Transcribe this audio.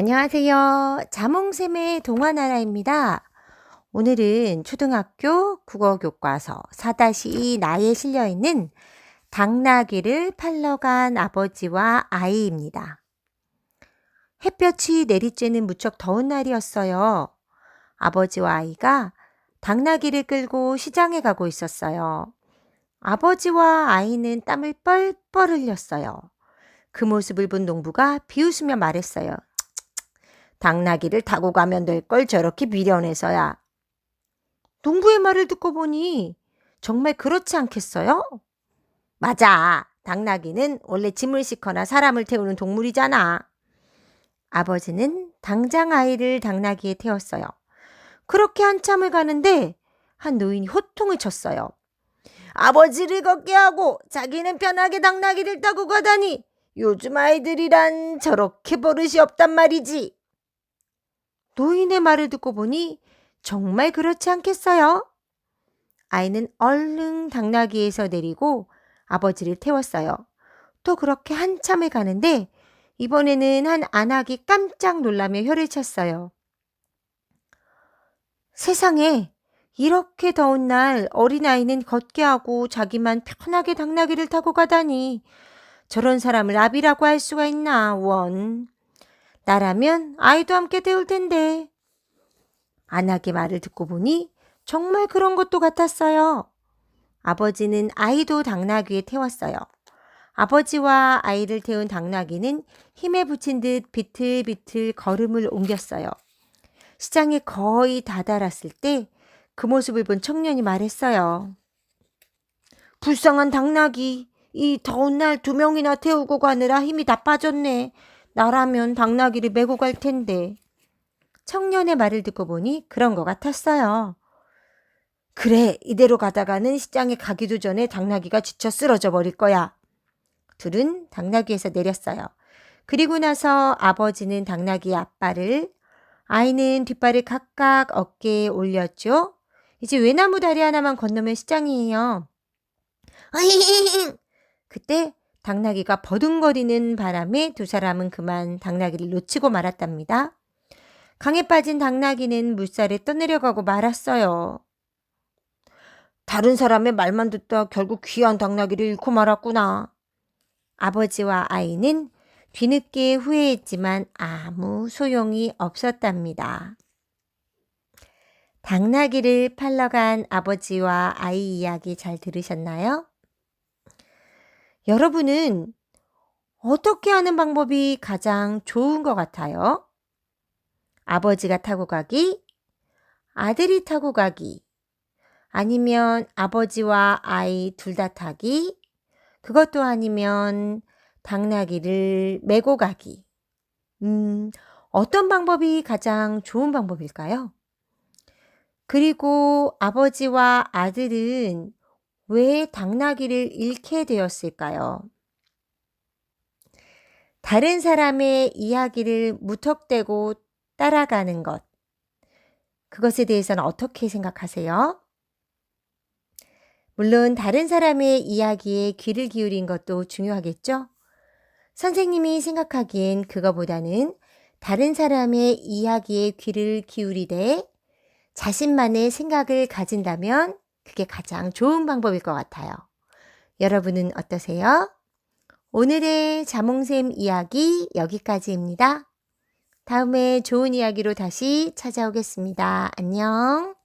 안녕하세요. 자몽샘의 동화나라입니다. 오늘은 초등학교 국어교과서 4-2 나에 실려있는 당나귀를 팔러 간 아버지와 아이입니다. 햇볕이 내리쬐는 무척 더운 날이었어요. 아버지와 아이가 당나귀를 끌고 시장에 가고 있었어요. 아버지와 아이는 땀을 뻘뻘 흘렸어요. 그 모습을 본 농부가 비웃으며 말했어요. 당나귀를 타고 가면 될 걸 저렇게 미련해서야. 농부의 말을 듣고 보니 정말 그렇지 않겠어요? 맞아. 당나귀는 원래 짐을 싣거나 사람을 태우는 동물이잖아. 아버지는 당장 아이를 당나귀에 태웠어요. 그렇게 한참을 가는데 한 노인이 호통을 쳤어요. 아버지를 걷게 하고 자기는 편하게 당나귀를 타고 가다니 요즘 아이들이란 저렇게 버릇이 없단 말이지. 노인의 말을 듣고 보니 정말 그렇지 않겠어요? 아이는 얼른 당나귀에서 내리고 아버지를 태웠어요. 또 그렇게 한참을 가는데 이번에는 한 안악이 깜짝 놀라며 혀를 찼어요. 세상에 이렇게 더운 날 어린아이는 걷게 하고 자기만 편하게 당나귀를 타고 가다니 저런 사람을 아비라고 할 수가 있나 원. 나라면 아이도 함께 태울 텐데. 안하게 말을 듣고 보니 정말 그런 것도 같았어요. 아버지는 아이도 당나귀에 태웠어요. 아버지와 아이를 태운 당나귀는 힘에 붙인 듯 비틀비틀 걸음을 옮겼어요. 시장에 거의 다다랐을 때 그 모습을 본 청년이 말했어요. 불쌍한 당나귀, 이 더운 날 두 명이나 태우고 가느라 힘이 다 빠졌네. 나라면 당나귀를 메고 갈 텐데. 청년의 말을 듣고 보니 그런 것 같았어요. 그래, 이대로 가다가는 시장에 가기도 전에 당나귀가 지쳐 쓰러져 버릴 거야. 둘은 당나귀에서 내렸어요. 그리고 나서 아버지는 당나귀의 앞발을, 아이는 뒷발을 각각 어깨에 올렸죠. 이제 외나무 다리 하나만 건너면 시장이에요. 그때 당나귀가 버둥거리는 바람에 두 사람은 그만 당나귀를 놓치고 말았답니다. 강에 빠진 당나귀는 물살에 떠내려가고 말았어요. 다른 사람의 말만 듣다 결국 귀한 당나귀를 잃고 말았구나. 아버지와 아이는 뒤늦게 후회했지만 아무 소용이 없었답니다. 당나귀를 팔러 간 아버지와 아이 이야기 잘 들으셨나요? 여러분은 어떻게 하는 방법이 가장 좋은 것 같아요? 아버지가 타고 가기, 아들이 타고 가기, 아니면 아버지와 아이 둘 다 타기, 그것도 아니면 당나귀를 메고 가기. 음, 어떤 방법이 가장 좋은 방법일까요? 그리고 아버지와 아들은 왜 당나귀를 잃게 되었을까요? 다른 사람의 이야기를 무턱대고 따라가는 것. 그것에 대해서는 어떻게 생각하세요? 물론 다른 사람의 이야기에 귀를 기울인 것도 중요하겠죠? 선생님이 생각하기엔 그거보다는 다른 사람의 이야기에 귀를 기울이되 자신만의 생각을 가진다면 그게 가장 좋은 방법일 것 같아요. 여러분은 어떠세요? 오늘의 자몽샘 이야기 여기까지입니다. 다음에 좋은 이야기로 다시 찾아오겠습니다. 안녕.